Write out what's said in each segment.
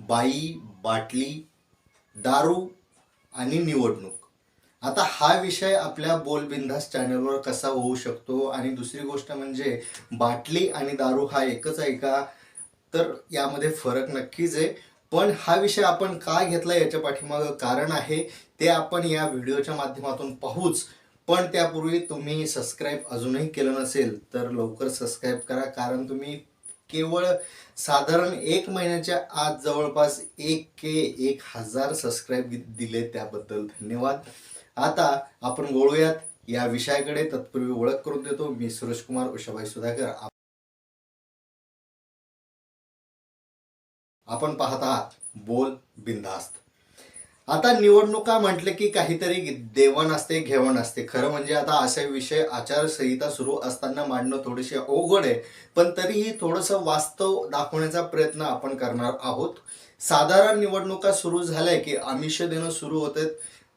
बाई बाटली दारू आणि निवडणूक. आता हा विषय आपल्या बोलबिंदास चॅनलवर कसा होऊ शकतो? आणि दुसरी गोष्ट म्हणजे बाटली आणि दारू हा एकच आहे का? तर यामध्ये फरक नक्कीच आहे. पण हा विषय आपण का घेतला याच्या पाठीमागं कारण आहे ते आपण या व्हिडिओच्या माध्यमातून पाहूच. पण त्यापूर्वी तुम्ही सबस्क्राईब अजूनही केलं नसेल तर लवकर सबस्क्राईब करा. कारण तुम्ही केवळ साधारण एक महिन्याच्या आत जवळपास एक के एक हजार सबस्क्राईब दिले त्याबद्दल धन्यवाद. आता आपण बोलूयात या विषयाकडे. तत्पूर्वी ओळख करून देतो मी सुरेश कुमार उषाबाई सुधाकर. आपण पाहत आहात बोल बिंदास्त आता निवडणुका म्हटलं की काहीतरी देवण असते घेवण असते. खरं म्हणजे आता असे विषय आचारसंहिता सुरू असताना मांडणं थोडीशी अवघड आहे. पण तरीही थोडंसं वास्तव दाखवण्याचा प्रयत्न आपण करणार आहोत. साधारण निवडणुका सुरू झाल्या की आमिष देणं सुरू होते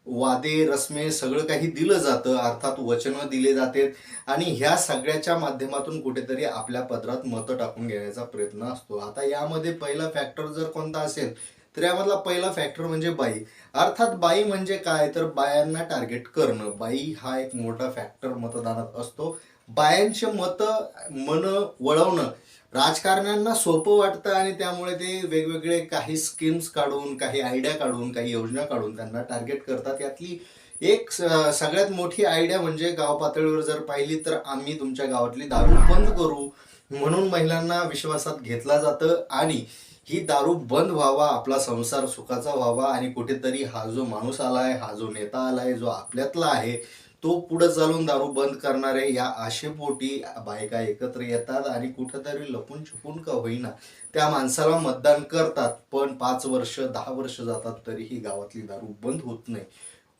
वादे रस्मे सगळं काही दिलं जातं. अर्थात वचनं दिले जातात. आणि ह्या सगळ्याच्या माध्यमातून कुठेतरी आपल्या पदरात मतं टाकून घेण्याचा प्रयत्न असतो. आता यामध्ये पहिला फॅक्टर जर कोणता असेल तर यामधला पहिला फॅक्टर म्हणजे बाई. अर्थात बाई म्हणजे काय? तर बायांना टार्गेट करणं. बाई हा एक मोठा फॅक्टर मतदानात असतो. बायांचे मतं मन वळवणं राजकारण्यांना सोपं वाटतं आणि त्यामुळे ते वेगवेगळे काही स्कीम्स काढून काही आयडिया काढून काही योजना काढून त्यांना टार्गेट करतात. यातली एक सगळ्यात मोठी आयडिया म्हणजे गाव पातळीवर जर पाहिली तर आम्ही तुमच्या गावातली दारू बंद करू म्हणून महिलांना विश्वासात घेतला जातं. आणि ही दारू बंद व्हावा आपला संसार सुखाचा व्हावा आणि कुठेतरी हा जो माणूस आलाय हा जो नेता आलाय जो आपल्यातला आहे तो पुढे चालून दारू बंद करणारे या आशेपोटी बायका एकत्र येतात आणि कुठंतरी लपून छपून का होईना त्या माणसाला मतदान करतात. पण पाच वर्ष दहा वर्ष जातात तरीही गावातली दारू बंद होत नाही.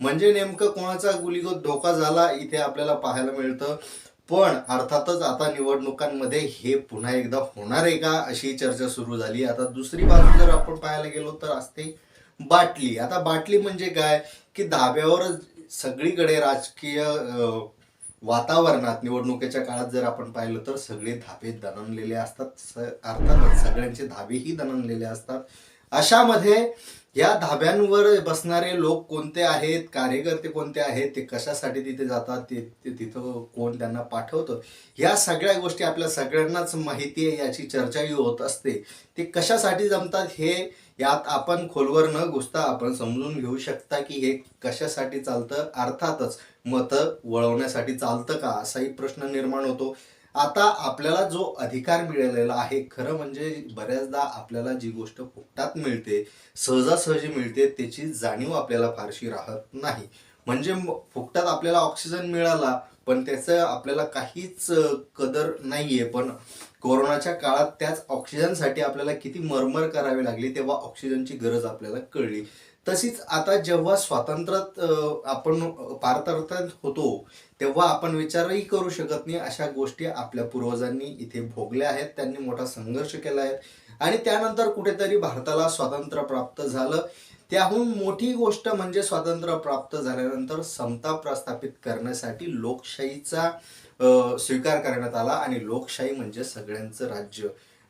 म्हणजे नेमकं कोणाचा गुलीगत धोका झाला इथे आपल्याला पाहायला मिळतं. पण अर्थातच आता निवडणुकांमध्ये हे पुन्हा एकदा होणार आहे का अशी चर्चा सुरू झाली. आता दुसरी बाजू जर आपण पाहायला गेलो तर असते बाटली. आता बाटली म्हणजे काय? की धाब्यावर सगळीकडे राजकीय वातावरणात निवडणुकीच्या काळात जर आपण पाहिलं तर सगळे धाबे दणनलेले असतात. स- अर्थातच सगळ्यांचे धाबेही दणनलेले असतात. अशामध्ये या धाब्यांवर बसणारे लोक कोणते आहेत? कार्यकर्ते कोणते आहेत? ते कशासाठी तिथे जातात? ते ते तिथं कोण त्यांना पाठवतं? या सगळ्या गोष्टी आपल्या सगळ्यांनाच माहिती आहे याची चर्चाही होत असते. ते कशासाठी जमतात हे यात आपण खोलवर न घुसता आपण समजून घेऊ शकता की हे कशासाठी चालतं? अर्थातच मतं वळवण्यासाठी चालतं का? असाही प्रश्न निर्माण होतो. आता आपल्याला जो अधिकार मिळालेला आहे खरं म्हणजे बऱ्याचदा आपल्याला जी गोष्ट फुकटात मिळते सहजासहजी मिळते त्याची जाणीव आपल्याला फारशी राहत नाही. म्हणजे फुकटात आपल्याला ऑक्सिजन मिळाला पण त्याचं आपल्याला काहीच कदर कदर नाहीये. पण कोरोनाच्या काळात त्याच ऑक्सिजनसाठी आपल्याला किती मरमर करावी लागली तेव्हा ऑक्सिजनची गरज आपल्याला कळली. तशीच आता जेव्हा स्वातंत्र्यात आपण पारतंत्र्यात होतो तेव्हा आपण विचारही करू शकत नाही. अशा गोष्टी आपल्या पूर्वजांनी इथे भोगल्या आहेत. त्यांनी मोठा संघर्ष केला आहे. आणि त्यानंतर कुठेतरी भारताला स्वातंत्र्य प्राप्त झालं. त्याहून मोठी गोष्ट म्हणजे स्वातंत्र्य प्राप्त झाल्यानंतर समता प्रस्थापित करण्यासाठी लोकशाहीचा स्वीकार करण्यात आला. आणि लोकशाही म्हणजे सगळ्यांचं राज्य.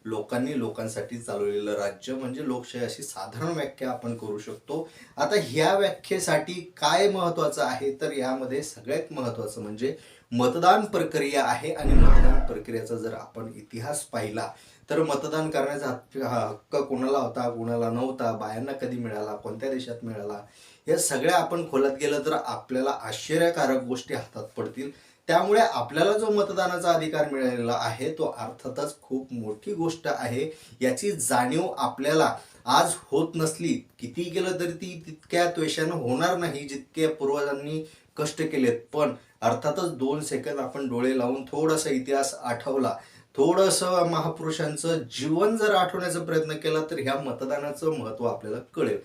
लोकांनी लोकांसाठी चालवलेलं राज्य म्हणजे लोकशाही अशी साधारण व्याख्या आपण करू शकतो. आता ह्या व्याख्येसाठी काय महत्वाचं आहे? तर यामध्ये सगळ्यात महत्वाचं म्हणजे मतदान प्रक्रिया आहे आणि मतदान प्रक्रियेचा जर आपण इतिहास पाहिला तर मतदान करण्याचा हक्क हक्क कोणाला होता? कोणाला नव्हता? बायांना कधी मिळाला? कोणत्या देशात मिळाला? या सगळ्या आपण खोलात गेलं तर आपल्याला आश्चर्यकारक गोष्टी हातात पडतील. त्यामुळे आपल्याला जो मतदानाचा अधिकार मिळालेला आहे तो अर्थातच खूप मोठी गोष्ट आहे. याची जाणीव आपल्याला आज होत नसली किती केलं तरी ती तितक्या त्वेषानं होणार नाही जितके पूर्वजांनी कष्ट केलेत. पण अर्थातच दोन सेकंद आपण डोळे लावून थोडासा इतिहास आठवला. थोडंसं महापुरुषांचं जीवन जर आठवण्याचा प्रयत्न केला तर ह्या मतदानाचं महत्त्व आपल्याला कळेल.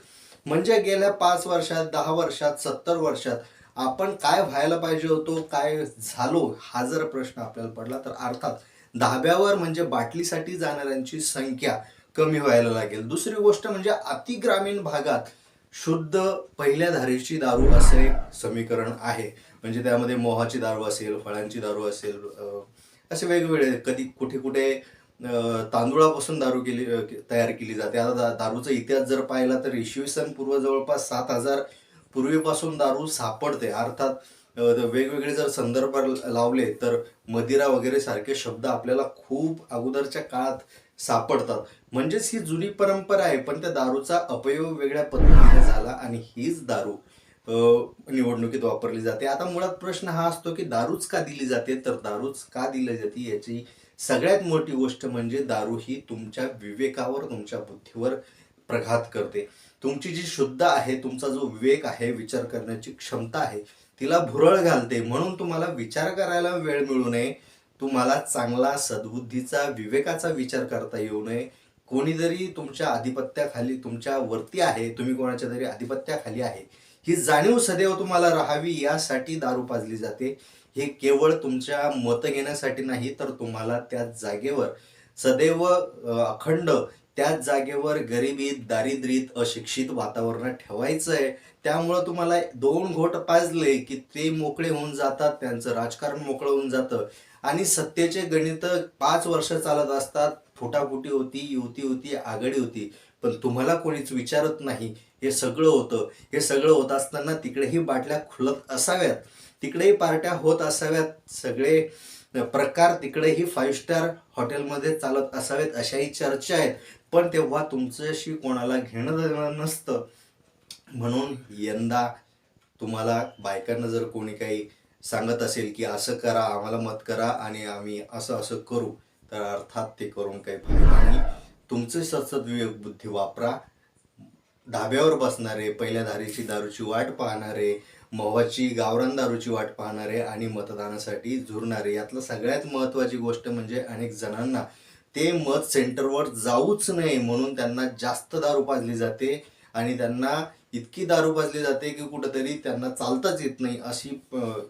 म्हणजे गेल्या पाच वर्षात दहा वर्षात सत्तर वर्षात आपण काय व्हायला पाहिजे होतो काय झालो हा जर प्रश्न आपल्याला पडला तर अर्थात धाब्यावर म्हणजे बाटलीसाठी जाणाऱ्यांची संख्या कमी व्हायला लागेल. दुसरी गोष्ट म्हणजे अतिग्रामीण भागात शुद्ध पहिल्या धारेची दारू असं एक समीकरण आहे. म्हणजे त्यामध्ये मोहाची दारू असेल फळांची दारू असेल असे वेगवेगळे कधी कुठे कुठे तांदुळापासून तांदूळापासून दारू केली तयार केली जाते. आता दारूचा इतिहास जर पाहिला तर इसवी सन पूर्व जवळपास सात हजार पूर्वीपासून दारू सापडते. अर्थात वेगवेगळे जर संदर्भ लावले तर मदिरा वगैरे सारखे शब्द आपल्याला खूप अगोदरच्या काळात सापडतात. म्हणजेच ही जुनी परंपरा आहे पण त्या दारूचा अपयोग वेगळ्या पद्धतीने झाला आणि हीच दारू निवडणुकीत वापरली जाते. आता मुळात प्रश्न हा असतो की दारूच का दिली जाते? तर दारूच का दिली जाते? याची सगळ्यात मोठी गोष्ट म्हणजे दारू ही तुमच्या विवेकावर तुमच्या बुद्धीवर प्रघात करते. तुमची जी शुद्ध आहे तुमचा जो विवेक आहे विचार करण्याची क्षमता आहे तिला भुरळ घालते. म्हणून तुम्हाला विचार करायला वेळ मिळू नये. तुम्हाला चांगला सद्बुद्धीचा विवेकाचा विचार करता येऊ नये. कोणी जरी तुमच्या आधिपत्याखाली तुमच्या वरती आहे तुम्ही कोणाच्या तरी आधिपत्याखाली आहे. ही जाणीव सदैव तुम्हाला राहावी यासाठी दारू पाजली जाते. हे केवळ तुमच्या मतं घेण्यासाठी नाही तर तुम्हाला त्या जागेवर सदैव अखंड त्याच जागेवर गरिबीत दारिद्र्यत अशिक्षित वातावरणात ठेवायचं आहे त्यामुळं तुम्हाला दोन घोट पाजले की ते मोकळे होऊन जातात त्यांचं राजकारण मोकळं होऊन जातं. आणि सत्तेचे गणित पाच वर्ष चालत असतात. फुटाफुटी होती युती होती आघाडी होती. पण तुम्हाला कोणीच विचारत नाही. हे सगळं होतं. हे सगळं होत असताना तिकडेही बाटल्या खुलत असाव्यात. तिकडेही पार्ट्या होत असाव्यात. सगळे प्रकार तिकडेही फाईव्ह स्टार हॉटेलमध्ये चालत असावेत अशाही चर्चा आहेत. पण तेव्हा तुमच्याशी कोणाला घेणं देणं नसतं. म्हणून यंदा तुम्हाला बायकांना जर कोणी काही सांगत असेल की असं करा आम्हाला मत करा आणि आम्ही असं असं करू तर अर्थात ते करून काही फायदा नाही. तुमचे सतत विवेक बुद्धी वापरा. धाब्यावर बसणारे पहिल्या धारीची दारूची वाट पाहणारे मवाची गावरान दारूची वाट पाहणारे आणि मतदानासाठी झुरणारे यातलं सगळ्यात महत्त्वाची गोष्ट म्हणजे अनेक जणांना ते मत सेंटरवर जाऊच नये म्हणून त्यांना जास्त दारू पाजली जाते आणि त्यांना इतकी दारू पाजली जाते की कुठंतरी त्यांना चालताच येत नाही अशी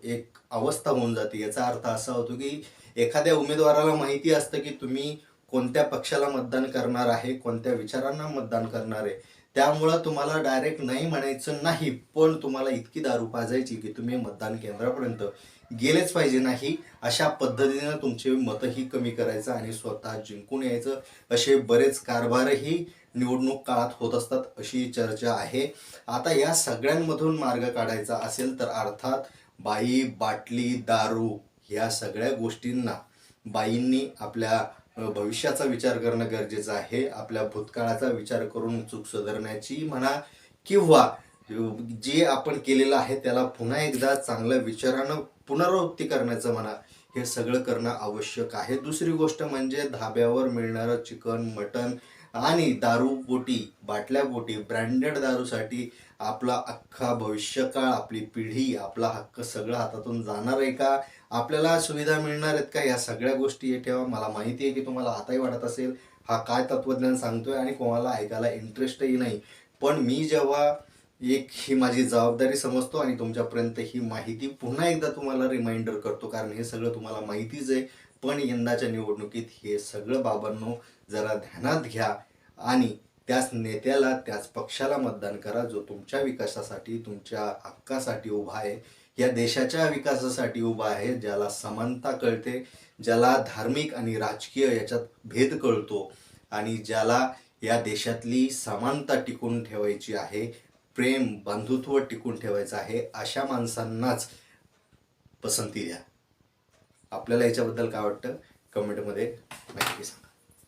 एक अवस्था होऊन जाते. याचा अर्थ असा होतो की एखाद्या उमेदवाराला माहिती असतं की तुम्ही कोणत्या पक्षाला मतदान करणार आहे कोणत्या विचारांना मतदान करणार आहे. त्यामुळं तुम्हाला डायरेक्ट नाही म्हणायचं नाही पण तुम्हाला इतकी दारू पाजायची की तुम्ही मतदान केंद्रापर्यंत गेलेच पाहिजे नाही. अशा पद्धतीनं तुमचे मतही कमी करायचं आणि स्वतः जिंकून यायचं. असे बरेच कारभारही निवडणूक काळात होत असतात अशी चर्चा आहे. आता या सगळ्यांमधून मार्ग काढायचा असेल तर अर्थात बाई बाटली दारू ह्या सगळ्या गोष्टींना बाईंनी आपल्या भविष्याचा विचार करणं गरजेचं आहे. आपल्या भूतकाळाचा विचार करून चूक सुधारण्याची म्हणा किंवा जे आपण केलेलं आहे त्याला पुन्हा एकदा चांगल्या विचारानं पुनरावृत्ती करण्याचं म्हणा हे सगळं करणं आवश्यक आहे. दुसरी गोष्ट म्हणजे धाब्यावर मिळणारं चिकन मटन आणि दारू बाटल्यापोटी बाटल्या ब्रँडेड दारूसाठी आपला अख्खा भविष्यकाळ आपली पिढी आपला हक्क सगळं हातातून जाणार आहे का? आपल्याला सुविधा मिळणार आहेत का? या सगळ्या गोष्टी हे ठेवा. मला माहिती आहे की तुम्हाला आताही वाटत असेल हा काय तत्वज्ञान सांगतोय आणि कोणाला ऐकायला इंटरेस्टही नाही. पण मी जेव्हा एक ही माझी जबाबदारी समजतो आणि तुमच्यापर्यंत ही माहिती पुन्हा एकदा तुम्हाला रिमाइंडर करतो कारण हे सगळं तुम्हाला माहितीच आहे. पण यंदाच्या निवडणुकीत हे सगळं बाबांनो जरा ध्यानात घ्या आणि त्याच नेत्याला त्याच पक्षाला मतदान करा जो तुमच्या विकासासाठी तुमच्या हक्कासाठी उभा आहे. या देशाच्या विकासासाठी उभा आहे ज्याला समानता कळते ज्याला धार्मिक आणि राजकीय याच्यात भेद कळतो आणि ज्याला या देशातली समानता टिकून ठेवायची आहे प्रेम बंधुत्व टिकून ठेवायचं आहे अशा माणसांनाच पसंती द्या. आपल्याला याच्याबद्दल काय वाटतं? कमेंटमध्ये नक्की सांगा.